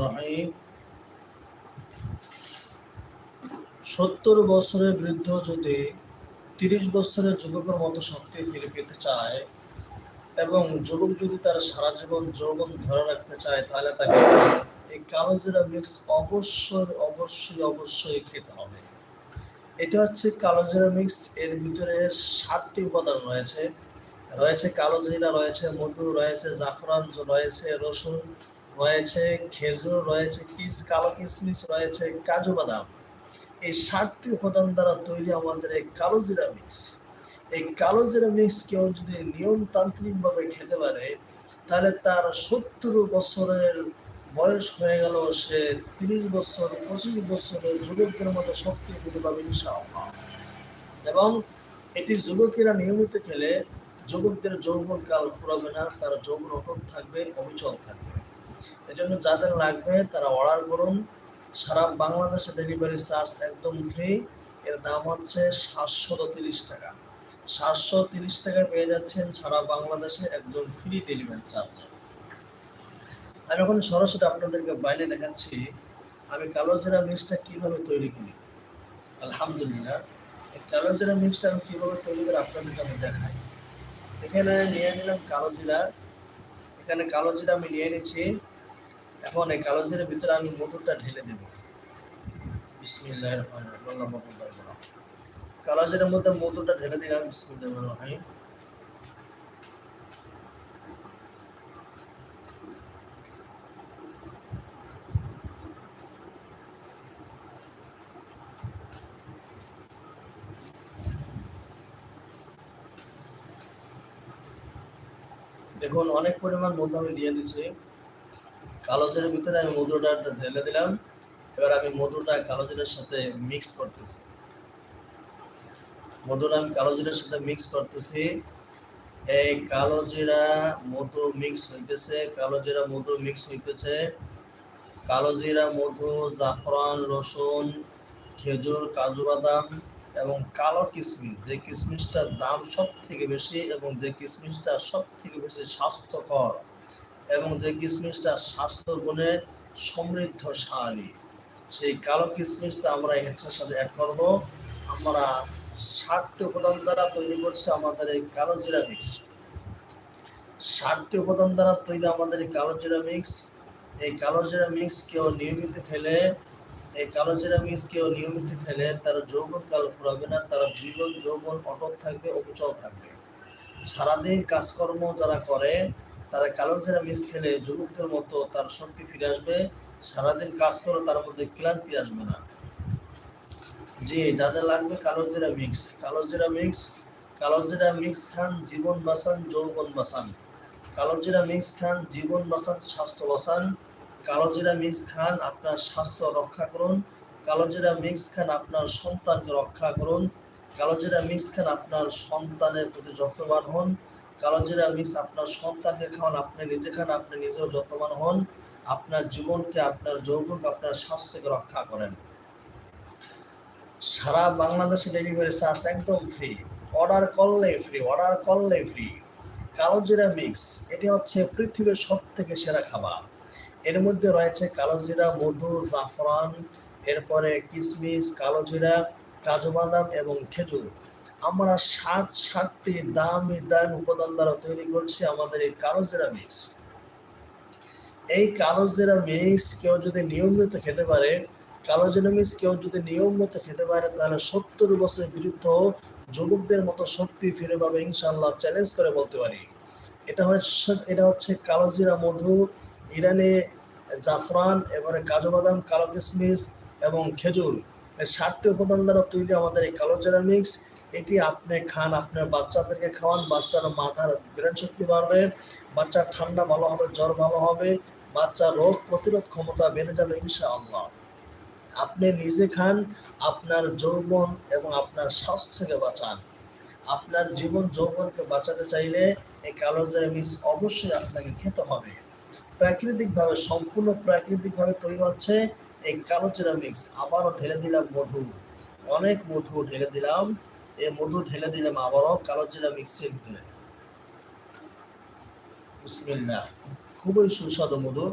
রহিম। সত্তর বছরের বৃদ্ধ যদি তিরিশ বছরের যুবকের মতো শক্তি ফিরে পেতে চায় এবং যুবক যদি তার সারা জীবন যৌবন ধরে রাখতে চায়, তাহলে তাকে এই কালোজিরা মিক্স অবশ্যই অবশ্যই অবশ্যই খেতে হবে। এটা হচ্ছে কালোজিরা মিক্স, এর ভিতরে সাতটি উপাদান রয়েছে। রয়েছে কালোজিরা রয়েছে মধু, রয়েছে জাফরান, রয়েছে রসুন রয়েছে খেজুর, রয়েছে কিস, কালো কিশমিশ রয়েছে কাজু বাদাম। এই সাতটি উপাদান দ্বারা তৈরি আমাদের এই কালো জিরা মিক্স। এই কালো জিরা মিক্স কেউ যদি নিয়মতান্ত্রিকভাবে খেতে পারে, তাহলে তার সত্তর বছরের বয়স হয়ে গেল, সে তিরিশ বছর, পঁচিশ বছরের যুবকদের মতো শক্তি ফিরে পাবে এবং এটি যুবকেরা নিয়মিত খেলে যুবকদের যৌবন কাল ফুরাবে না, তারা যৌবন অটল থাকবে, অবিচল থাকবে। এজন্য যাদের লাগবে তারা অর্ডার করুন। সারা বাংলাদেশে ডেলিভারি চার্জ একদম ফ্রি এর দাম হচ্ছে সাতশো তিরিশ টাকা। সাতশো তিরিশ টাকায় পেয়ে যাচ্ছেন সারা বাংলাদেশে একদম ফ্রি ডেলিভারি চার্জ আমি এখন সরাসরি আপনাদেরকে বাইরে দেখাচ্ছি। আমি কালো জিরা মিক্সটা কীভাবে তৈরি করি? আলহামদুলিল্লাহ। এই কালো জিরা মিক্সটা আমি কীভাবে তৈরি করে আপনাদেরকে আমি দেখাই। এখানে নিয়ে নিলাম কালো জিরা। এখানে কালো জিরা আমি নিয়ে নিচ্ছি। এখন এই কালো জিরার ভিতরে আমি মোটরটা ঢেলে দেব। কালো জিরার মধ্যে মোটরটা ঢেলে দিলাম বিসমিল্লাহ দেখুন, অনেক পরিমাণ মধু আমি দিয়ে দিচ্ছি। কালো জিরের ভিতরে আমি মধুটা ঢেলে দিলাম। এবার আমি মধুটা কালো জিরের সাথে মিক্স করতেছি। মধুটা আমি কালো জিরের সাথে মিক্স করতেছি। এই কালো জিরা মধু মিক্স হইতেছে কালো জিরা মধু মিক্স হইতেছে। কালো জিরা মধু, জাফরান, রসুন, খেজুর, কাজু বাদাম এবং কালো কিশমিশ যে কিশমিশটার দাম সব থেকে বেশি এবং যে কিশমিশটা সব থেকে বেশি স্বাস্থ্যকর। এবং যে কিশমিশটা স্বাস্থ্য গুণে সমৃদ্ধশালী, সেই কালো কিশমিশটা আমরা এটার সাথে অ্যাড করব। আমরা ষাটটি উপাদান দ্বারা তৈরি করছে আমাদের এই কালো জিরা মিক্স। ষাটটি উপাদান দ্বারা তৈরি আমাদের এই কালো জিরা মিক্স। এই কালো জিরা মিক্স কেউ নিয়মিত খেলে, এই কালো জিরা মিক্স কেউ নিয়মিত খেলে তার যৌবন কাল ফুরাবে না, তার জীবন, যৌবন অটক থাকবে অবিচল থাকবে। সারাদিন কাজকর্ম যারা করে তারা কালো জিরা মিক্স খেলে যুবকদের মতো তার শক্তি ফিরে আসবে, সারাদিন কাজ করে তার মধ্যে ক্লান্তি আসবে না। জি, যাদের লাগবে কালো জিরা মিক্স কালো জিরা মিক্স কালো জিরা মিক্স খান জীবন বাঁচান, যৌবন বাঁচান। কালো জিরা মিক্স খান জীবন বাঁচান, স্বাস্থ্য বাঁচান। কালো জিরা মিক্স খান আপনার স্বাস্থ্য রক্ষা করুন। কালো জিরা মিক্স খান আপনার সন্তানকে রক্ষা করুন। কালো জিরা মিক্স খান আপনার সন্তানের প্রতি যত্নবান হন। কালো আপনার সন্তানকে খাওয়ান, আপনি নিজে খান, আপনি নিজেও যত্নবান হন, আপনার জীবনকে, আপনার যৌবন আপনার স্বাস্থ্যকে রক্ষা করেন। সারা বাংলাদেশে ডেলিভারি চার্জ একদম ফ্রি অর্ডার করলে ফ্রি অর্ডার করলে ফ্রি কালো জিরা মিক্স এটি হচ্ছে পৃথিবীর সব থেকে সেরা খাবার। এর মধ্যে রয়েছে কালো জিরা, মধু, জাফরান, এরপরে কিশমিশ কালো জিরা, কাজু বাদাম এবং খেজুর। আমরা ষাট ষাটটি দামি, দাম উপাদান দ্বারা তৈরি করছি আমাদের এই কালো জিরা মিক্স এই কালো জিরা মিক্স কেউ যদি নিয়মিত খেতে পারে, কালো জিরা মিক্স কেউ যদি নিয়ম মতো খেতে পারে, তাহলে সত্তর বছরের বিরুদ্ধ যুবকদের মতো শক্তি ফিরে পাবে ইনশাল্লাহ চ্যালেঞ্জ করে বলতে পারি। এটা হচ্ছে এটা হচ্ছে কালো জিরা মধু, ইরানে জাফরান, এবারে কাজু বাদাম, কালো কিশমিশ এবং খেজুর। ষাটটি উপাদান দ্বারা তৈরি আমাদের এই কালো জিরা মিক্স এটি আপনি খান আপনার বাচ্চাদেরকে খাওয়ান, বাচ্চার মাথার ব্রেন শক্তি বাড়বে, বাচ্চার ঠান্ডা ভালো হবে, জ্বর ভালো হবে, বাচ্চার রোগ প্রতিরোধ ক্ষমতা বেড়ে যাবে ইনশাআল্লাহ। আপনি নিজে খান, আপনার যৌবন এবং আপনার স্বাস্থ্যকে বাঁচান। আপনার জীবন যৌবনকে বাঁচাতে চাইলে এই কালো জিরা মিক্স অবশ্যই আপনাকে খেতে হবে। প্রাকৃতিকভাবে, সম্পূর্ণ প্রাকৃতিকভাবে তৈরি হচ্ছে এই কালো জিরা মিক্স আবারও ঢেলে দিলাম মধু। অনেক মধু ঢেলে দিলাম। এই মধু ঢেলে দিলাম আবারও, কালো জিরা মিক্সের ভিতরে। বিসমিল্লাহ। খুবই সুস্বাদু মধু।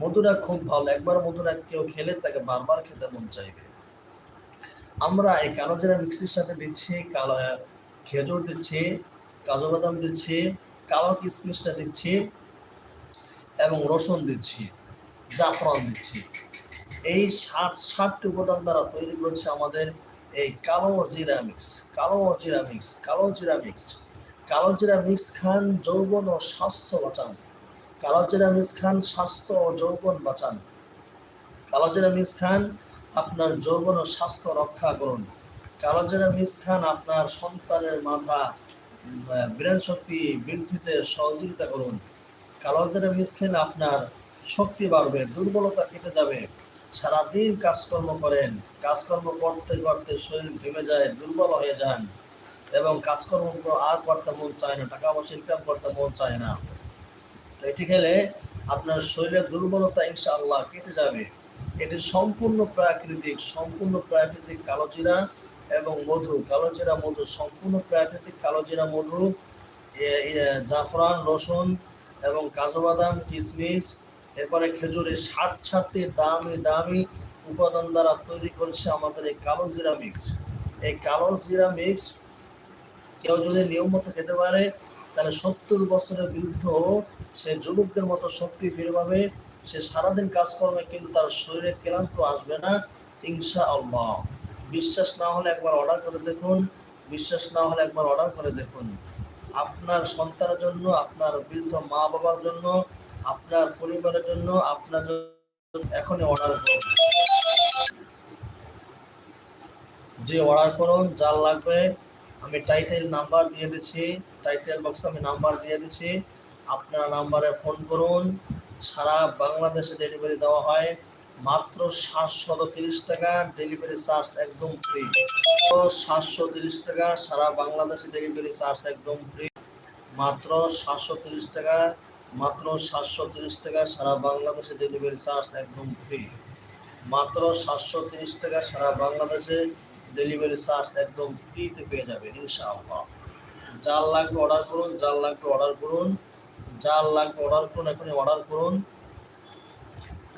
মধুরা খুব ভালো। একবার মধুরা কেউ খেলে তাকে বারবার খেতে মন চাইবে। আমরা এই কালো জিরা মিক্সির সাথে দিচ্ছি, কালো খেজুর দিচ্ছি, কাজু বাদাম দিচ্ছি, কালো কিশমিশটা দিচ্ছি এবং রসুন দিচ্ছি, জাফরান দিচ্ছি। এই ষাট ষাটটি উপাদান দ্বারা তৈরি করছে আমাদের এই কালো জিরা মিক্স কালো জিরা মিক্স কালো জিরা মিক্স কালো জিরা মিক্স খান যৌবন ও স্বাস্থ্য বাঁচান। কালো জিরা মিক্স খান স্বাস্থ্য ও যৌবন বাঁচান। কালো জিরা মিক্স খান আপনার যৌবন ও স্বাস্থ্য রক্ষা করুন। কালো জিরা মিক্স খান আপনার সন্তানের মাথা ব্রেন শক্তি বৃদ্ধিতে সহযোগিতা করুন। কালো জিরা মিক্স খেলে আপনার শক্তি বাড়বে, দুর্বলতা কেটে যাবে। সারাদিন কাজকর্ম করেন, কাজকর্ম করতে করতে শরীর ভেঙে যায়, দুর্বল হয়ে যান এবং কাজকর্ম আর করতে মন চায় না, টাকা পয়সা ইনকাম করতে মন চায় না। তো এটি খেলে আপনার শরীরের দুর্বলতা ইনশাআল্লাহ কেটে যাবে। এটি সম্পূর্ণ প্রাকৃতিক সম্পূর্ণ প্রাকৃতিক কালোজিরা এবং মধু। কালোজিরা, মধু, সম্পূর্ণ প্রাকৃতিক কালোজিরা, মধু জাফরান, রসুন এবং কাজু বাদাম কিশমিশ এরপরে খেজুরের ষাট ষাটটি দামি দামি উপাদান দ্বারা তৈরি করছে আমাদের এই কালো জিরা মিক্স। এই কালো জিরা মিক্স কেউ যদি নিয়ম মতো খেতে পারে, তাহলে সত্তর বছরের বিরুদ্ধ সে যুবকদের মতো শক্তি ফিরে পাবে। সে সারাদিন কাজকর্মে কিন্তু তার শরীরে ক্লান্ত আসবে না ইনশা আল্লাহ বিশ্বাস না হলে একবার অর্ডার করে দেখুন, বিশ্বাস না হলে একবার অর্ডার করে দেখুন। আপনার সন্তানের জন্য, আপনার বৃদ্ধ মা বাবার জন্য আপনার পরিবারের জন্য আপনার এখনই অর্ডার করুন। যে অর্ডার করুন যার লাগবে, আমি টাইটেল নাম্বার দিয়ে দিচ্ছি টাইটেল বক্সে আমি নাম্বার দিয়ে দিচ্ছি। আপনার নাম্বারে ফোন করুন। সারা বাংলাদেশে ডেলিভারি দেওয়া হয়। মাত্র সাতশত তিরিশ টাকা ডেলিভারি চার্জ একদম ফ্রি সাতশো তিরিশ টাকা সারা বাংলাদেশে ডেলিভারি চার্জ একদম ফ্রি মাত্র সাতশো তিরিশ টাকা মাত্র সাতশো তিরিশ টাকা সারা বাংলাদেশে ডেলিভারি চার্জ একদম ফ্রি মাত্র সাতশো তিরিশ টাকা সারা বাংলাদেশে ডেলিভারি চার্জ একদম ফ্রিতে পেয়ে যাবে ইনশাআল্লাহ। যার লাগবে অর্ডার করুন, যার লাগবে অর্ডার করুন, যার লাগবে অর্ডার করুন, এখনই অর্ডার করুন।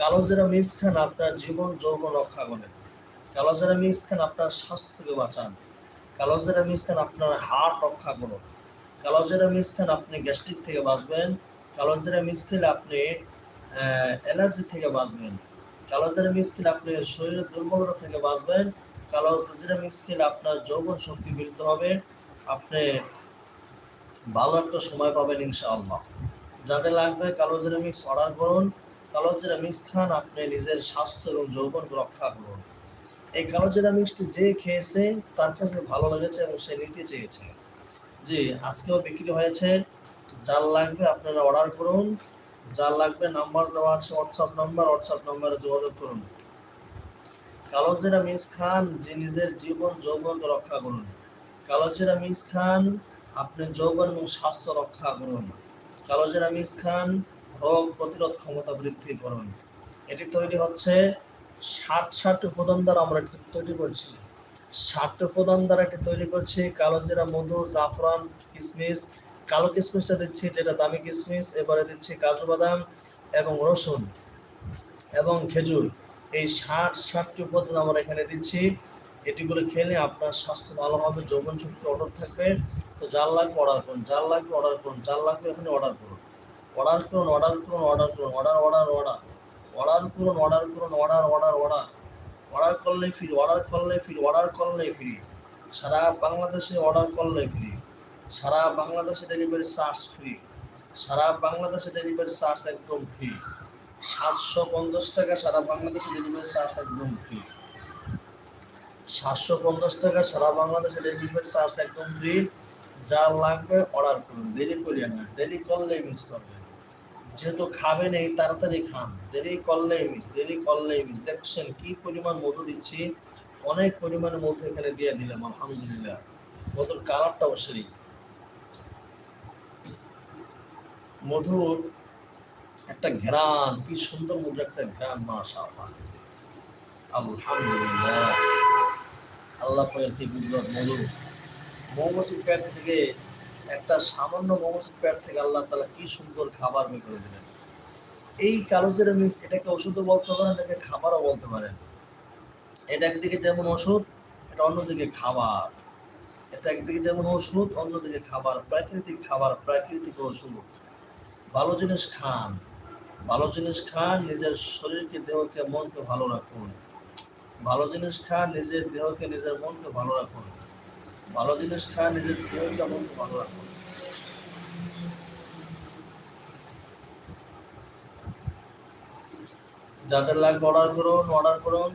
কালো জিরা মিক্স খান আপনার জীবন যৌবন রক্ষা করেন কালো জিরা মিক্স খান আপনার স্বাস্থ্যকে বাঁচান। কালো জিরা মিক্স খান আপনার হার্ট রক্ষা করুন। কালো জিরা মিক্স খান আপনি গ্যাস্ট্রিক থেকে বাঁচবেন। কালো জিরা মিক্স খেলে আপনি অ্যালার্জি থেকে বাঁচবেন। কালো জিরা মিক্স খেলে আপনি শরীরের দুর্বলতা থেকে বাঁচবেন। কালো জিরা মিক্স খেলে আপনার যৌবন শক্তি বৃদ্ধি হবে। আপনি ভালো একটা সময় পাবেন ইনশাআল্লাহ। যাদের লাগবে কালো জিরা মিক্স অর্ডার করুন। কালো জিরা মিক্স খান, আপনি নিজের স্বাস্থ্য এবং যৌবন রক্ষা করুন। এই কালো জিরা মিক্সটি যে খেয়েছে, তার কাছে ভালো লেগেছে এবং সে নিতে চেয়েছে। জি, আজকেও বিক্রি হয়েছে। যার লাগবে আপনারা অর্ডার করুন, যার লাগবে নাম্বার দেওয়া আছে হোয়াটসঅ্যাপ নাম্বার হোয়াটসঅ্যাপ নাম্বারে যোগাযোগ করুন। কালো জিরা মিক্স খান, যে নিজের জীবন, যৌবন রক্ষা করুন। কালো জিরা মিক্স খান, আপনি যৌবন এবং স্বাস্থ্য রক্ষা করুন। কালো জিরা মিক্স খান, রোগ প্রতিরোধ ক্ষমতা বৃদ্ধি করুন। এটি তৈরি হচ্ছে ষাট ষাট উপাদান দ্বারা আমরা এটি তৈরি করছি। ষাট উপাদান দ্বারা এটি তৈরি করছি কালো জিরা, মধু, জাফরান কিশমিশ কালো কিশমিশটা দিচ্ছি, যেটা দামি কিশমিশ এবারে দিচ্ছি কাজু বাদাম এবং রসুন এবং খেজুর। এই ষাট, ষাটটি উপাদান আমরা এখানে দিচ্ছি। এটিগুলো খেলে আপনার স্বাস্থ্য ভালো হবে যৌবন শক্তি অর্ডার থাকবে। তো জাল লাগবে অর্ডার করুন জাল লাগবে অর্ডার করুন জাল লাগবে এখানে অর্ডার করুন। অর্ডার করুন অর্ডার করুন অর্ডার করুন, অর্ডার অর্ডার অর্ডার। অর্ডার করুন অর্ডার করুন, অর্ডার অর্ডার অর্ডার। অর্ডার করলে ফ্রি অর্ডার করলে ফ্রি অর্ডার করলে ফ্রি সারা বাংলাদেশে অর্ডার করলে ফ্রি সারা বাংলাদেশে ডেলিভারি চার্জ ফ্রি সারা বাংলাদেশে ডেলিভারি চার্জ একদম ফ্রি সাতশো পঞ্চাশ টাকা সারা বাংলাদেশে ডেলিভারি চার্জ একদম ফ্রি সাতশো পঞ্চাশ টাকা সারা বাংলাদেশে ডেলিভারি চার্জ একদম ফ্রি যা লাগবে অর্ডার করুন। দেরি করিয়েন না। দেরি করলেই মিস করবেন যেহেতু খাবেন এই তাড়াতাড়ি খান। দেরি করলেই মিস দেরি করলেই মিস দেখছেন কি পরিমাণ মধু দিচ্ছি। অনেক পরিমাণে মধু এখানে দিয়ে দিলাম, আলহামদুলিল্লাহ। মধুর কালারটাও সেই মধুর একটা ঘ্রাণ, কি সুন্দর মধুর একটা ঘ্রাণ মাশা আলহামদুলিল্লাহ। আল্লাহ পাকের কি গুজরাট মধু মৌমাছির পেট থেকে একটা সামান্য মৌমাছির পেট থেকে আল্লাহ তালা কি সুন্দর খাবার বের করে দিলেন। এই কালো মিক্স এটাকে ওষুধও বলতে পারেন, এটাকে খাবারও বলতে পারেন। এটা একদিকে যেমন ওষুধ, এটা অন্যদিকে খাবার। এটা একদিকে যেমন ওষুধ, অন্যদিকে খাবার। প্রাকৃতিক খাবার, প্রাকৃতিক ওষুধ। ভালো জিনিস খান। ভালো জিনিস খান, নিজের শরীরকে, দেহকে, মনকে ভালো রাখুন। ভালো জিনিস খান, নিজের দেহকে, নিজের মনকে ভালো রাখুন। ভালো জিনিস খান, নিজের দেহকে, মনকে ভালো রাখুন। যাদের লাগবে অর্ডার করুন অর্ডার করুন।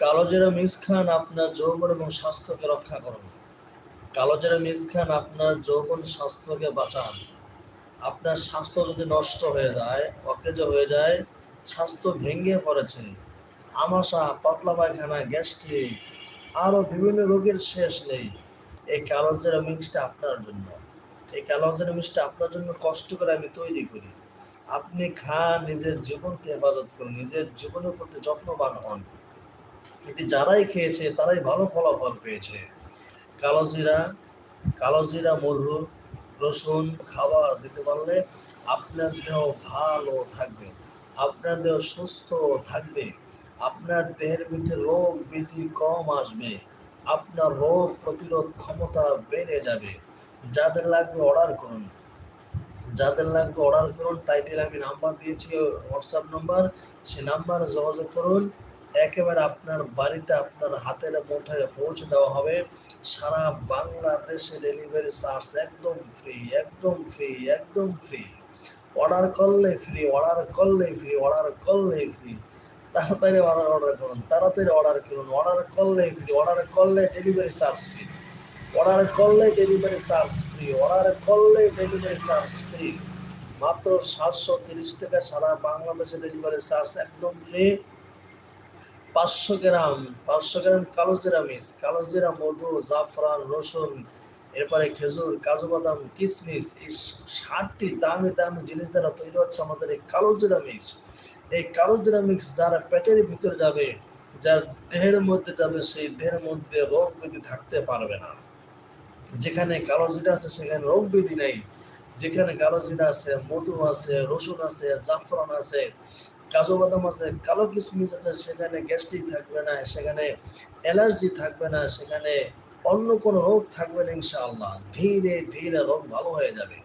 কালো মিস খান আপনার যৌবন এবং স্বাস্থ্যকে রক্ষা করুন। কালো জিরা মিক্স খান আপনার যৌবন স্বাস্থ্যকে বাঁচান। আপনার স্বাস্থ্য যদি নষ্ট হয়ে যায়, অকেজ হয়ে যায়, স্বাস্থ্য ভেঙে পড়েছে, আমাশা, পাতলা পায়খানা, গ্যাস্ট্রিক, আরও বিভিন্ন রোগের শেষ নেই। এই কালো জিরা মিক্সটা আপনার জন্য। এই কালো জিরা মিক্সটা আপনার জন্য কষ্ট করে আমি তৈরি করি। আপনি খান, নিজের জীবনকে হেফাজত করুন, নিজের জীবনের প্রতি যত্নবান হন। এটি যারাই খেয়েছে, তারাই ভালো ফলাফল পেয়েছে। কালো জিরা কালো জিরা, মধু, রসুন, খাবার দিতে পারলে আপনার দেহ ভালো থাকবে, আপনার দেহ সুস্থ থাকবে, আপনার দেহের ভিতরে রোগ ব্যাধি কম আসবে, আপনার রোগ প্রতিরোধ ক্ষমতা বেড়ে যাবে। যাদের লাগবে অর্ডার করুন। যাদের লাগবে অর্ডার করুন টাইটেল আমি নাম্বার দিয়েছি হোয়াটসঅ্যাপ নাম্বার সে নাম্বারে যোগাযোগ করুন। একেবারে আপনার বাড়িতে আপনার হাতের মুঠোয় পৌঁছে দেওয়া হবে। সারা বাংলাদেশে ডেলিভারি চার্জ একদম ফ্রি একদম ফ্রি একদম ফ্রি অর্ডার করলে ফ্রি অর্ডার করলে ফ্রি অর্ডার করলে ফ্রি তাড়াতাড়ি অর্ডার অর্ডার করুন, তাড়াতাড়ি অর্ডার করুন অর্ডার করলে ফ্রি অর্ডার করলে ডেলিভারি চার্জ ফ্রি অর্ডার করলে ডেলিভারি চার্জ ফ্রি অর্ডার করলে ডেলিভারি চার্জ ফ্রি মাত্র সাতশো তিরিশ টাকা সারা বাংলাদেশে ডেলিভারি চার্জ একদম ফ্রি পাঁচশো গ্রাম পাঁচশো গ্রাম কালো জিরা মিক্স কালো জিরা, মধু, জাফরান, রসুন, এরপরে খেজুর, কাজু বাদাম কিশমিশ এই ষাটটি দামি দামি জিনিস দ্বারা তৈরি হচ্ছে আমাদের এই কালো জিরা মিক্স এই কালো জিরা মিক্স যারা পেটের ভিতরে যাবে, যার দেহের মধ্যে যাবে, সেই দেহের মধ্যে রোগ ব্যাধি থাকতে পারবে না। যেখানে কালো জিরা আছে, সেখানে রোগ ব্যাধি নেই। যেখানে কালো জিরা আছে, মধু আছে, রসুন আছে, জাফরান আছে কাজু বাদাম আছে, কালো কিশমিশ আছে, সেখানে গ্যাস্ট্রিক থাকবে না, সেখানে অ্যালার্জি থাকবে না, সেখানে অন্য কোনো রোগ থাকবে না ইনশাআল্লাহ। ধীরে ধীরে রোগ ভালো হয়ে যাবে।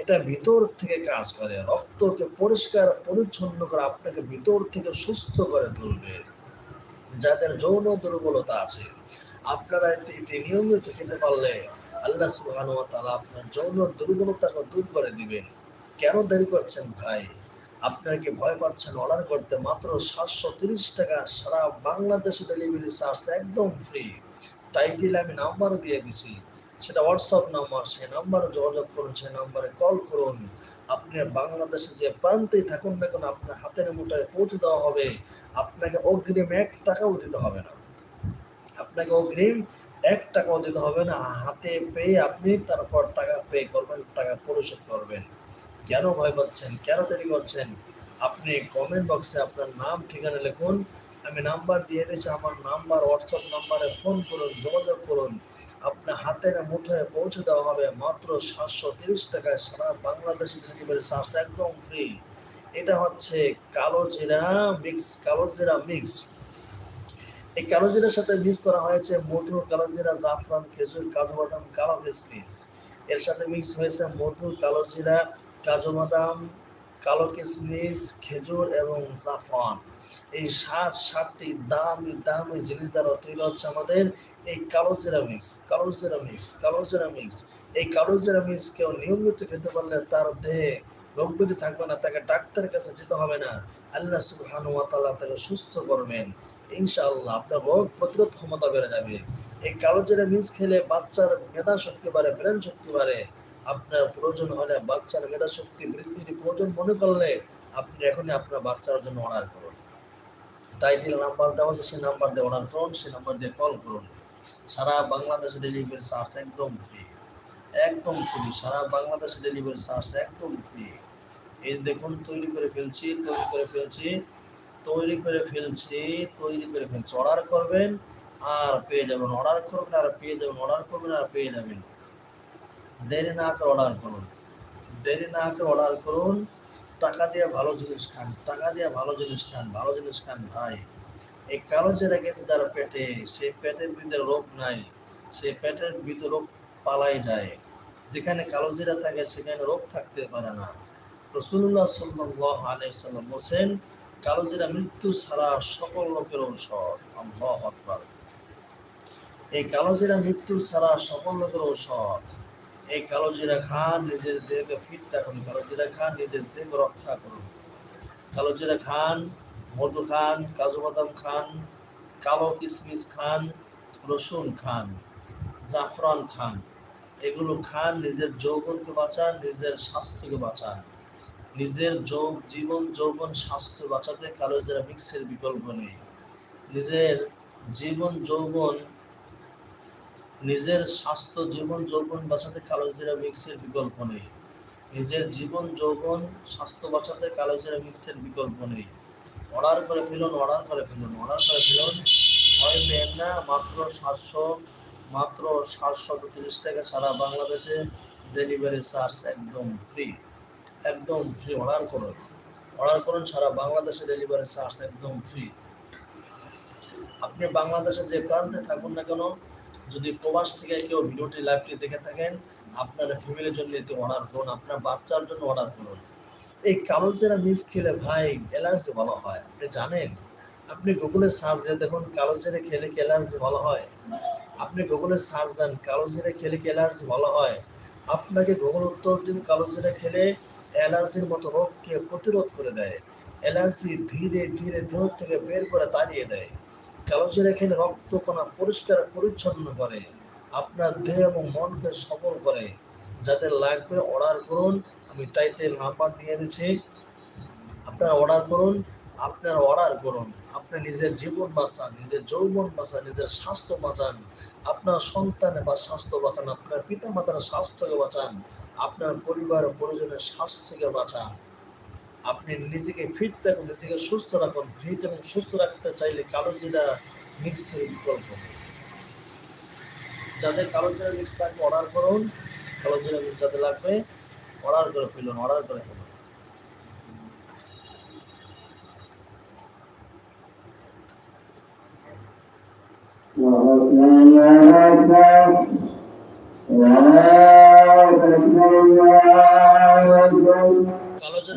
এটা ভিতর থেকে কাজ করে, রক্তকে পরিষ্কার, পরিচ্ছন্ন করে আপনাকে ভিতর থেকে সুস্থ করে তুলবে। যাদের যৌন দুর্বলতা আছে, আপনারা এটি নিয়মিত খেতে পারলে আল্লাহ সুবহান আপনার যৌন দুর্বলতাকে দূর করে দিবেন। কেন দেরি করছেন ভাই? আপনার কি ভয় পাচ্ছেন। অর্ডার করতে মাত্র সাতশো তিরিশ টাকা সারা বাংলাদেশে ডেলিভারি চার্জ একদম ফ্রি টাইটেল আমি নাম্বার দিয়ে দিছি। সেটা হোয়াটসঅ্যাপ নাম্বার সেই নাম্বারে যোগাযোগ করুন, সেই নাম্বারে কল করুন। আপনি বাংলাদেশে যে প্রান্তেই থাকুন না কেন, আপনার হাতের মুঠায় পৌঁছে দেওয়া হবে। আপনাকে অগ্রিম এক টাকাও দিতে হবে না। আপনাকে অগ্রিম এক টাকাও দিতে হবে না। হাতে পেয়ে আপনি তারপর টাকা পে করবেন, টাকা পরিশোধ করবেন। কেন ভয় পাচ্ছেন? কেন দেরি করছেন? আপনি কমেন্ট বক্সে আপনার নাম, ঠিকানা লিখুন। আমি নাম্বার দিয়ে দিয়েছি, আমার নাম্বার হোয়াটসঅ্যাপ নাম্বারে ফোন করুন, যোগাযোগ করুন। আপনার হাতের মুঠোয় পৌঁছে দেওয়া হবে মাত্র সাতশো তিরিশ টাকায়। সারা বাংলাদেশে ডেলিভারি চার্জ একদম ফ্রি এটা হচ্ছে কালো জিরা মিক্স কালো জিরা মিক্স এই কালো জিরার সাথে মিক্স করা হয়েছে মধু কালো জিরা, জাফরান, খেজুর, কাজু বাদাম, কালো কিসমিস এর সাথে মিক্স হয়েছে মধু কালো জিরা কাজু বাদাম, কালো কিশমিশ খেজুর এবং জাফরান। এই সাত সাতটি দামি দামি জিনিস দ্বারা তৈরি হচ্ছে আমাদের এই কালো জেরামিক্স কালো জেরামিক্স কালো জেরামিক্স। এই কালো জেরামিক্স কেউ নিয়মিত খেতে পারলে তার দেহে রোগ ব্যাধি থাকবে না, তাকে ডাক্তারের কাছে যেতে হবে না। আল্লাহ সুবহানু ওয়া তাকে সুস্থ করবেন। ইনশাআল্লাহ আপনার রোগ প্রতিরোধ ক্ষমতা বেড়ে যাবে। এই কালো জিরা মিক্স খেলে বাচ্চার মেধা শক্তি বাড়ে ব্রেন শক্তি বাড়ে। আপনার প্রয়োজন হলে বাচ্চার মেধা শক্তি বৃদ্ধির প্রয়োজন মনে করলে আপনি এখনই আপনার বাচ্চার জন্য অর্ডার করুন। টাইটেল নাম্বার দেওয়া আছে, সেই নাম্বার দিয়ে অর্ডার করুন, সেই নাম্বার দিয়ে কল করুন। সারা বাংলাদেশে ডেলিভারি চার্জ একদম ফ্রি একদম ফ্রি সারা বাংলাদেশে ডেলিভারি চার্জ একদম ফ্রি এই দেখুন, তৈরি করে ফেলছি, তৈরি করে ফেলছি, তৈরি করে ফেলছি, তৈরি করে ফেলছি। অর্ডার করবেন আর পেয়ে যাবেন অর্ডার করবেন আর পেয়ে যাবেন অর্ডার করবেন আর পেয়ে যাবেন। দেরি না করে অর্ডার করুন। দেরি না করে অর্ডার করুন, টাকা দিয়ে ভালো জিনিস খান, টাকা দিয়ে ভালো জিনিস খান, ভালো জিনিস খান ভাই। এই কালো যেটা গেছে যার পেটে, সেই পেটের ভিতরে রোগ নাই, সেই পেটের ভিতরে রোগ পালাই যায়। যেখানে কালো জিরা থাকে, সেখানে রোগ থাকতে পারে না। রসুল্লাহ সাল্লাহ আলাইসাল্লাম বলছেন, কালো জিরা মৃত্যু ছাড়া সকল লোকের ঔষধ। আল্লাহ এই কালো জিরা মৃত্যু ছাড়া সকল লোকের ঔষধ। এই কালো জিরা খান নিজের দেহকে ফিট রাখুন কালো জিরা খান নিজের দেহ রক্ষা করুন। কালো জিরা খান, মধু খান, কাজু বাদাম খান, কালো কিশমিশ খান, রসুন খান, জাফরান খান, এগুলো খান, নিজের যৌবনকে বাঁচান, নিজের স্বাস্থ্যকে বাঁচান। নিজের যৌ জীবন, যৌবন, স্বাস্থ্য বাঁচাতে কালো জিরা মিক্সের বিকল্প নেই। নিজের জীবন, যৌবন নিজের স্বাস্থ্য, জীবন, যৌবন বাঁচাতে কালো জিরা মিক্সের বিকল্প নেই। নিজের জীবন, যৌবন, স্বাস্থ্য বাঁচাতে কালো জিরা মিক্সের বিকল্প নেই। অর্ডার করে ফেলুন, অর্ডার করে ফেলুন, অর্ডার করে ফেলুন। ভয় পেন না, মাত্র সাতশো মাত্র সাতশো তিরিশ টাকা সারা বাংলাদেশে ডেলিভারি চার্জ একদম ফ্রি একদম ফ্রি। অর্ডার করুন অর্ডার করুন সারা বাংলাদেশে ডেলিভারি চার্জ একদম ফ্রি। আপনি বাংলাদেশে যে প্রান্তে থাকুন না কেন যদি প্রবাস থেকে কেউ ভিডিওটি লাইভটি দেখে থাকেন, আপনার ফ্যামিলির জন্য এতে অর্ডার করুন, আপনার বাচ্চার জন্য অর্ডার করুন। এই কালো জিরা মিক্স খেলে ভাই অ্যালার্জি ভালো হয়, আপনি জানেন? আপনি গুগলে সার্চ দিয়ে দেখুন কালো জিরে খেলে কি অ্যালার্জি ভালো হয়। আপনি গুগলে সার্চ দেন কালো জিরে খেলে কি অ্যালার্জি ভালো হয়। আপনাকে গুগল উত্তর দিন কালো জিরে খেলে অ্যালার্জির মতো রোগকে প্রতিরোধ করে দেয়। অ্যালার্জি ধীরে ধীরে দেহ থেকে বের করে তাড়িয়ে দেয়। কালো জিরে খেলে রক্তকণা পরিষ্কার পরিচ্ছন্ন করে। আপনার দেহ এবং মনকে সবল করে। যাদের লাগবে অর্ডার করুন। আমি টাইটেল নাম্বার দিয়ে দিচ্ছি। আপনারা অর্ডার করুন। আপনারা অর্ডার করুন। আপনি নিজের জীবন বাঁচান, নিজের যৌবন বাঁচান, নিজের স্বাস্থ্য বাঁচান। আপনার সন্তানের বা স্বাস্থ্য বাঁচান। আপনার পিতা মাতার স্বাস্থ্যকে বাঁচান। আপনার পরিবার পরিজনের স্বাস্থ্যকে বাঁচান। আপনি নিজেকে ফিট রাখুন, নিজেকে সুস্থ রাখুন ফিট এবং সুস্থ রাখতে চাইলে কালো জিরা মিক্সের বিকল্প। যাদের কালো জিরা মিক্স লাগবে অর্ডার করুন কালো জিরা মিক্স যাদের লাগবে অর্ডার করে ফেলুন অর্ডার করে ফেলুন কালো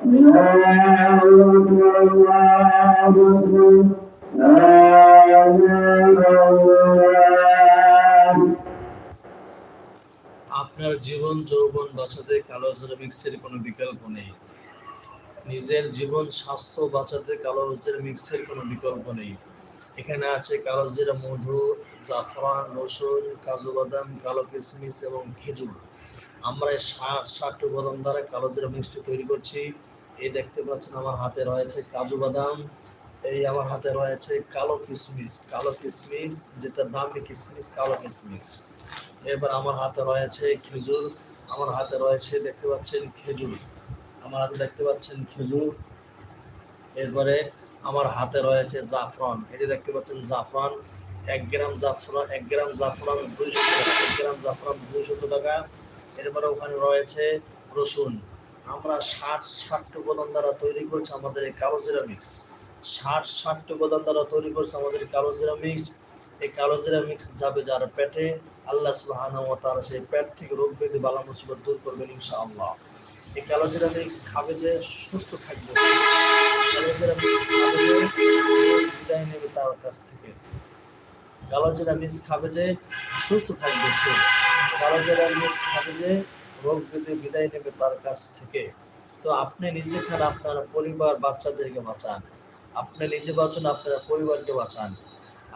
আপনার জীবন, যৌবন বাঁচাতে কালো জিরা মিক্সের কোনো বিকল্প নেই। নিজের জীবন, স্বাস্থ্য বাঁচাতে কালো জিরা মিক্সের কোনো বিকল্প নেই। এখানে আছে কালো জিরা মধু, জাফরান, রসুন, কাজু বাদাম, কালো কিশমিশ এবং খেজুর। আমরা এই ষাটটি উপাদান দ্বারা কালো জিরা মিক্সটি তৈরি করছি। এই দেখতে পাচ্ছেন আমার হাতে রয়েছে কাজু বাদাম, এই আমার হাতে রয়েছে কালো কিশমিশ কালো কিশমিশ যেটা দামি কিশমিশ কালো কিশমিশ এরপর আমার হাতে রয়েছে খেজুর, আমার হাতে রয়েছে দেখতে পাচ্ছেন খেজুর, আমার হাতে দেখতে পাচ্ছেন খেজুর। এরপরে আমার হাতে রয়েছে জাফরান এটি দেখতে পাচ্ছেন জাফরান, এক গ্রাম জাফরান, এক গ্রাম জাফরান দুইশো টাকা, এক গ্রাম জাফরান দুইশো টাকা। এরপরে ওখানে রয়েছে রসুন আমরা ষাট ষাটটি উপাদান দ্বারা তৈরি করছি আমাদের এই কালো জিরা মিক্স। ষাট ষাটটি উপাদান দ্বারা তৈরি করছে আমাদের এই কালো জিরা মিক্স। এই কালো জিরা মিক্স যাবে যার পেটে আল্লাহ সুবহানাহু ওয়া তাআলা সেই পেট থেকে রোগ ব্যাধি বালা মুসিবত দূর করবেন ইনশাআল্লাহ। এই কালো জিরা মিক্স খাবে যে সুস্থ থাকবে। বিদায় নেবে তার কাছ থেকে। কালো জিরা মিক্স খাবে যে সুস্থ থাকবে সে। কালো জিরা মিক্স খাবে যে রোগ ব্যাধি বিদায় নেবে তার কাছ থেকে, তো আপনি নিজে খান আপনার পরিবার বাচ্চাদেরকে বাঁচান। আপনি নিজে বাঁচুন, আপনার পরিবারকে বাঁচান।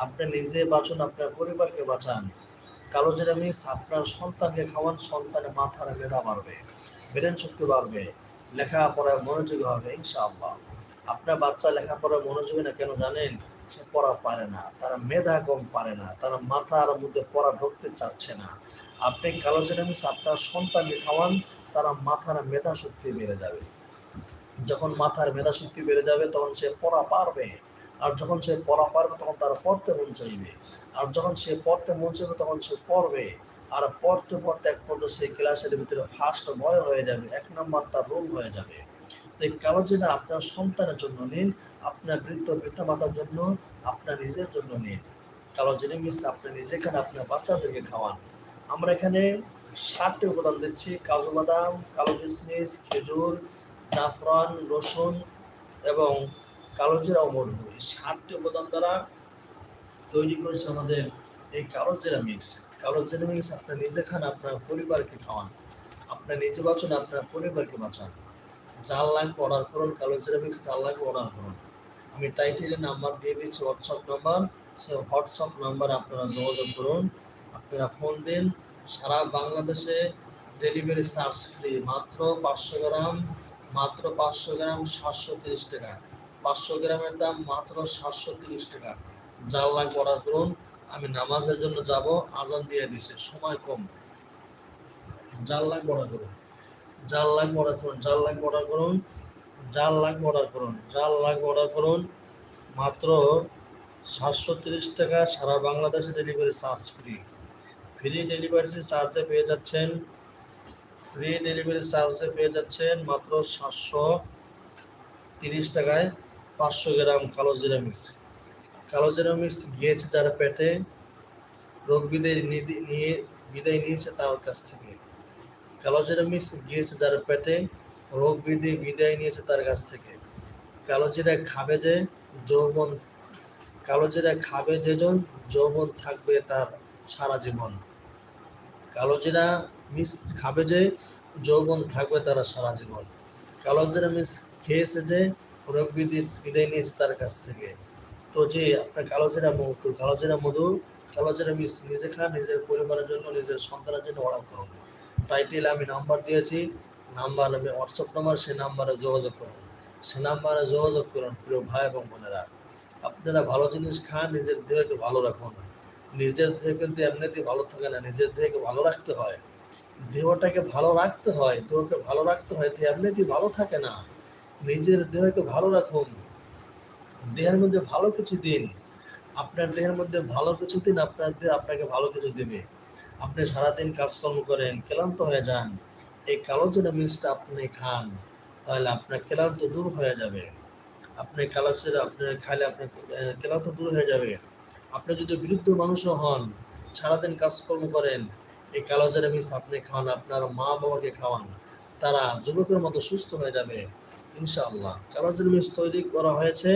আপনি নিজে বাঁচুন, আপনার পরিবারকে বাঁচান। কালো জিরা মিক্স আপনার সন্তানকে খাওয়ান, সন্তানের মাথার মেধা বাড়বে, ব্রেন শক্তি বাড়বে, লেখাপড়ায় মনোযোগী হবে, ইনশাআল্লাহ। আপনার বাচ্চা লেখাপড়ায় মনোযোগী না কেন জানেন? সে পড়া পারে না, তারা মেধা কম পারে না, তারা মাথার মধ্যে পড়া ঢুকতে চাচ্ছে না। আপনি কালো জিরা মিক্স আপনার সন্তানকে খাওয়ান, তারা মাথার মেধা শক্তি বেড়ে যাবে। যখন মাথার মেধা শক্তি বেড়ে যাবে, তখন সে পড়া পারবে। আর যখন সে পড়া পারবে, তখন তার পড়তে মন চাইবে। আর যখন সে পড়তে মন চাইবে, তখন সে পড়বে। আর পড়তে পড়তে এক পর্যায়ে সে ক্লাসের ভিতরে ফার্স্ট ভয় হয়ে যাবে, এক নম্বর তার রোল হয়ে যাবে। তাই কালো জিনা আপনার সন্তানের জন্য নিন, আপনার বৃদ্ধ পিতামাতার জন্য, আপনার নিজের জন্য নিন। কালো জিনে মিস আপনি নিজে খান আপনার বাচ্চাদেরকে খাওয়ান। আমরা এখানে সাতটি উপাদান দিচ্ছি কাজু বাদাম, কালো কিশমিশ খেজুর, জাফরান, রসুন এবং কালো জিরা ও মধু। এই সাতটি উপাদান দ্বারা তৈরি করেছে আমাদের এই কালো জিরা মিক্স। কালো জিরা মিক্স আপনার নিজে খান, আপনার পরিবারকে খাওয়ান। আপনার নিজে বাঁচুন, আপনার পরিবারকে বাঁচান। চার লাখ অর্ডার করুন, কালো জিরা মিক্স চার লাখ অর্ডার করুন। আমি টাইটেলের নাম্বার দিয়ে দিচ্ছি হোয়াটসঅ্যাপ নাম্বার সে হোয়াটসঅ্যাপ নাম্বারে আপনারা যোগাযোগ করুন। আপনারা ফোন দিন, সারা বাংলাদেশে ডেলিভারি চার্জ ফ্রি মাত্র পাঁচশো গ্রাম, মাত্র পাঁচশো গ্রাম সাতশো তিরিশ টাকা। পাঁচশো গ্রামের দাম মাত্র সাতশো তিরিশ টাকা। জাল লাখ অর্ডার করুন, আমি নামাজের জন্য যাব, আজান দিয়ে দিছে, সময় কম। জাল লাখ অর্ডার করুন জাল লাখ অর্ডার করুন জাল লাখ অর্ডার করুন জাল লাখ অর্ডার করুন জাল লাখ অর্ডার করুন, মাত্র সাতশো তিরিশ টাকা, সারা বাংলাদেশে delivery charge free free delivery চার্জে পেয়ে যাচ্ছেন, ফ্রি ডেলিভারি চার্জে পেয়ে যাচ্ছেন মাত্র সাতশো তিরিশ টাকায় পাঁচশো গ্রাম কালো জিরা মিক্স। কালো জিরা মিক্স গিয়েছে যারা পেটে, রোগ বিদায় নিয়ে বিদায় নিয়েছে তার কাছ থেকে। কালো জিরা মিক্স গিয়েছে যারা পেটে, রোগ বিধি বিদায় নিয়েছে তার কাছ থেকে। কালো জিরা খাবে যে যৌবন কালো জিরা খাবে যেজন যৌবন থাকবে তার সারা জীবন। কালো জিরা মিস খাবে যে, যৌবন থাকবে তারা সারা জীবন। কালো জিরা মিস খেয়েছে যে রোগ বিধি বিদায় নিয়েছে তার কাছ থেকে। তো যে, আপনার কালো জিরা মধু কালো জিরা মধু কালো জিরা মিস নিজে খান, নিজের পরিবারের জন্য, নিজের সন্তানের জন্য অর্ডার করুন। টাইটেল আমি নাম্বার দিয়েছি, নাম্বার আমি হোয়াটসঅ্যাপ নাম্বার সেই নাম্বারে যোগাযোগ করুন। সে নাম্বারে যোগাযোগ করুন, প্রিয় ভাই এবং বোনেরা। আপনারা ভালো জিনিস খান, নিজের দেহকে ভালো রাখুন। নিজের দেহ কিন্তু এমনিতেই ভালো থাকে না, নিজের দেহকে ভালো রাখতে হয়। দেহটাকে ভালো রাখতে হয়, দেহকে ভালো রাখতে হয়, দেহ এমনিতেই ভালো থাকে না। নিজের দেহকে ভালো রাখুন। দেহের মধ্যে ভালো কিছু দিন। আপনার দেহের মধ্যে ভালো কিছু দিন আপনার দেহ আপনাকে ভালো কিছু দেবে। আপনি সারাদিন কাজকর্ম করেন, ক্লান্ত হয়ে যান। এই কালো জিরা মিক্সটা আপনি খান, তাহলে আপনার ক্লান্ত দূর হয়ে যাবে। আপনি কালো আপনি খাইলে আপনার ক্লান্ত দূর হয়ে যাবে। আপনি যদি বিরুদ্ধ মানুষও হন, সারাদিন কাজকর্ম করেন, এই কালো জিরা মিক্স আপনি খাওয়ান, আপনার মা বাবাকে খাওয়ান, তারা যুবকের মতো সুস্থ হয়ে যাবে, ইনশাআল্লাহ। কালো জিরা মিক্স তৈরি করা হয়েছে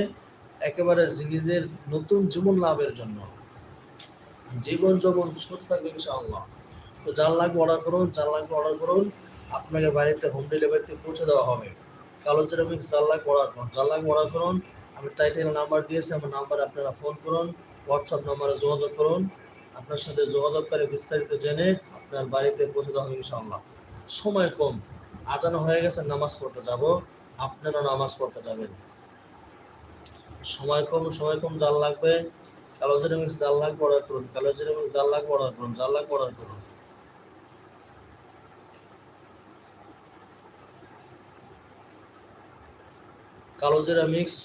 একেবারে নিজের নতুন জীবন লাভের জন্য। জীবন যৌবন সুস্থ থাকবে ইনশাআল্লাহ। তো যার লাগবে অর্ডার করুন, যার লাগবে অর্ডার করুন, আপনাকে বাড়িতে হোম ডেলিভারিতে পৌঁছে দেওয়া হবে। কালো সিরামিক্স যার লাগবে অর্ডার করুন, যার লাগবে অর্ডার করুন, আমি টাইটেল নাম্বার দিয়েছি, আমার নাম্বারে আপনারা ফোন করুন। হোয়াটসঅ্যাপ নাম্বারে যোগাযোগ করুন। আপনার সাথে যোগাযোগ করে বিস্তারিত জেনে আপনার বাড়িতে পৌঁছে দেওয়া হবে ইনশাআল্লাহ। সময় কম। আজানো হয়ে গেছে, নামাজ পড়তে যাব। আপনারা নামাজ পড়তে যাবেন। সময় কম সময় কম, জাল লাগবে। কালো সিরামিক্স জাল লাগবে, অর্ডার করুন। কালো সিরামিক্স জাল লাগবে, অর্ডার করুন। জাল লাগবে, অর্ডার করুন। কালো জিরা মিক্স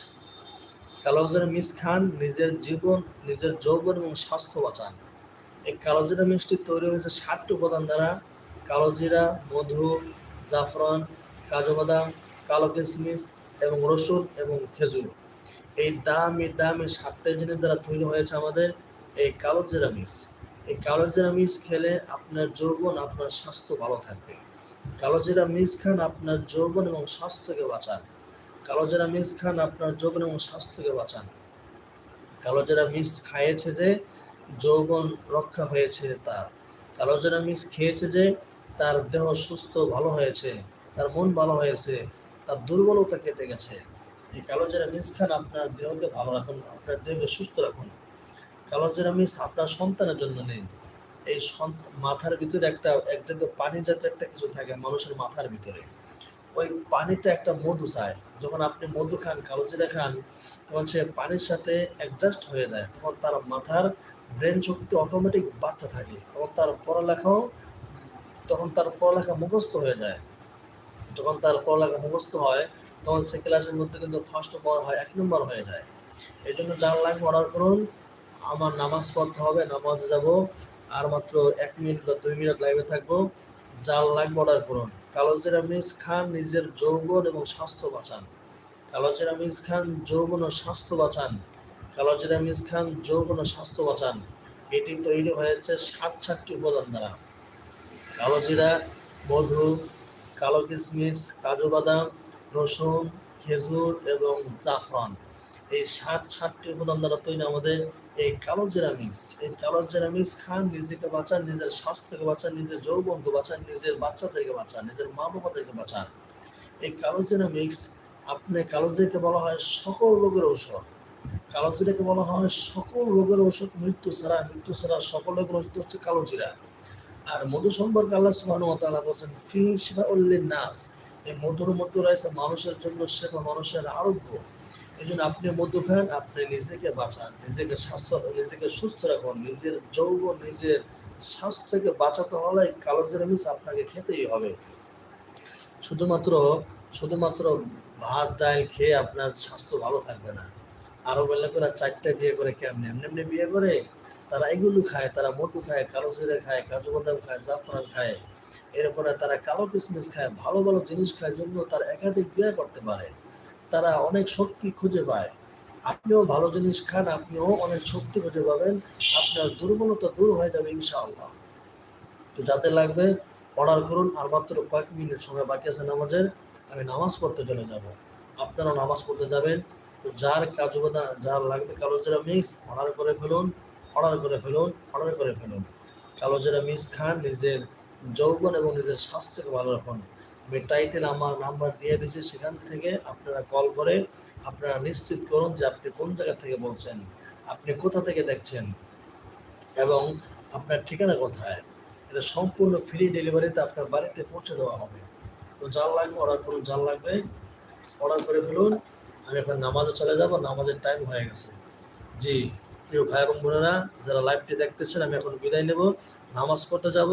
কালো জিরা মিক্স খান নিজের জীবন, নিজের যৌবন এবং স্বাস্থ্য বাঁচান। এই কালো জিরা মিক্সটি তৈরি হয়েছে ষাটটি উপাদান দ্বারা। কালোজিরা, মধু, জাফরান, কাজু বাদাম, কালো কিশমিশ এবং রসুন এবং খেজুর। এই দামি দামি সাতটা জিনিস দ্বারা তৈরি হয়েছে আমাদের এই কালো জিরা মিক্স। এই কালো জিরা মিক্স খেলে আপনার যৌবন, আপনার স্বাস্থ্য ভালো থাকবে। কালো জিরা মিক্স খান আপনার যৌবন এবং স্বাস্থ্যকে বাঁচান। কালো মিস খান আপনার যৌবন এবং স্বাস্থ্যকে বাঁচান। কালোজেরা মিস খাইয়েছে যে যৌবন রক্ষা হয়েছে তার। কালোজেরা মিস খেয়েছে যে তার দেহ সুস্থ ভালো হয়েছে, তার মন ভালো হয়েছে, তার দুর্বলতা কেটে গেছে। এই কালোজেরা মিস খান আপনার দেহকে ভালো রাখুন, আপনার দেহকে সুস্থ রাখুন। কালোজিরা মিস আপনার সন্তানের জন্য নিন এই মাথার ভিতরে একটা এক জায়গায় পানি জাতীয় একটা কিছু থাকে মানুষের মাথার ভিতরে। ওই পানিটা একটা মধু চায় যখন আপনি মধু খান, কালো জিরা খান, তখন সে পানির সাথে অ্যাডজাস্ট হয়ে যায়। তখন তার মাথার ব্রেন শক্তি অটোমেটিক বাড়তে থাকে। তখন তার পড়ালেখাও, তখন তার পড়ালেখা মুখস্থ হয়ে যায়। যখন তার পড়ালেখা মুখস্থ হয়, তখন সে ক্লাসের মধ্যে কিন্তু ফার্স্ট নম্বর হয়, এক নম্বর হয়ে যায়। এই জন্য যার লাগবে অর্ডার করুন, আমার নামাজ পড়তে হবে, নামাজে যাব, আর মাত্র এক মিনিট বা দুই মিনিট লাইভে থাকব, যার লাগবে অর্ডার করুন। কালো জিরা মিক্স খান নিজের যৌবন এবং স্বাস্থ্য বাঁচান। কালো জিরা মিক্স খান যৌবন ও স্বাস্থ্য বাঁচান। কালো জিরা মিক্স খান যৌবন ও স্বাস্থ্য বাঁচান। এটি তৈরি হয়েছে সাত সাতটি উপাদান দ্বারা। কালোজিরা, মধু, কালো কিশমিশ কাজু বাদাম, রসুন, খেজুর এবং জাফরান। এই সাত সাতটি উপাদান দ্বারা তৈরি আমাদের এই কালো জিরা মিক্স এই কালো জিরা মিক্স খান, নিজেকে বাঁচান, নিজের স্বাস্থ্যকে বাঁচান, নিজের যৌবনকে বাঁচান, নিজের বাচ্চাদেরকে বাঁচান, নিজের মা বাবাদেরকে বাঁচান। এই কালো জেরামিক্স আপনি কালো জিরাকে বলা হয় সকল রোগের ঔষধ। কালো জিরাকে বলা হয় সকল রোগের ঔষধ, মৃত্যু ছাড়া মৃত্যু ছাড়া সকল রোগের ওষুধ হচ্ছে কালো জিরা। আর মধু সম্পর্কে আল্লাহ সুবহানাহু ওয়া তাআলা ফি ফি শিফাউল্লিন নাস এই মধুর মধ্যে রয়েছে মানুষের জন্য সেবা মানুষের আরোগ্য। এই জন্য আপনি মধু খান আপনি নিজেকে বাঁচান, নিজেকে স্বাস্থ্য, নিজেকে সুস্থ রাখুন, নিজের যৌবন নিজের স্বাস্থ্যকে বাঁচাতে হলে কালো জিরা আপনাকে খেতেই হবে। শুধুমাত্র শুধুমাত্র ভাত, ডাল খেয়ে আপনার স্বাস্থ্য ভালো থাকবে না। আরও বেলা করে চারটা বিয়ে করে কেমনে? এমনি এমনি বিয়ে করে তারা এগুলো খায়, তারা মধু খায়, কালো জিরে খায়, কাজু বাদাম খায়, জাফরান খায়। এরপরে তারা কালো কিসমিস খায়, ভালো ভালো জিনিস খায় জন্য তারা একাধিক বিয়ে করতে পারে। তারা অনেক শক্তি খুঁজে পায়। আপনিও ভালো জিনিস খান, আপনিও অনেক শক্তি খুঁজে পাবেন। আপনার দুর্বলতা দূর হয়ে যাবে ইনশাআল্লাহ। তো যাতে লাগবে, অর্ডার করুন। আর মাত্র কয়েক মিনিট সময় বাকি আছে নামাজের, আমি নামাজ পড়তে চলে যাব। আপনারা নামাজ পড়তে যাবেন। তো যার কাজু বাদা যার লাগবে কালো জিরা মিক্স, অর্ডার করে ফেলুন, অর্ডার করে ফেলুন, অর্ডার করে ফেলুন। কালো জিরা মিক্স খান, নিজের যৌবন এবং নিজের স্বাস্থ্যকে ভালো রাখুন। আমি টাইটেল আমার নাম্বার দিয়ে দিয়েছি, সেখান থেকে আপনারা কল করে আপনারা নিশ্চিত করুন যে আপনি কোন জায়গা থেকে বলছেন, আপনি কোথা থেকে দেখছেন এবং আপনার ঠিকানা কোথায়। এটা সম্পূর্ণ ফ্রি ডেলিভারিতে আপনার বাড়িতে পৌঁছে দেওয়া হবে। তো জাল লাগবে অর্ডার করুন জাল লাগবে অর্ডার করে ফেলুন। আমি এখন নামাজে চলে যাব, নামাজের টাইম হয়ে গেছে। জি, প্রিয় ভাই এবং বোনেরা, যারা লাইভটি দেখতেছেন, আমি এখন বিদায় নেব। নামাজ পড়তে যাব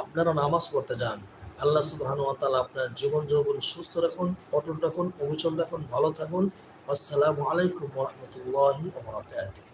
আপনারা নামাজ পড়তে যান। আল্লাহ সুবহান আপনার জীবন যৌবন সুস্থ রাখুন অটল রাখুন, অবিচল রাখুন, ভালো থাকুন। আসসালামু আলাইকুম রাহমাতুল্লাহি ওয়া বারাকাতুহু।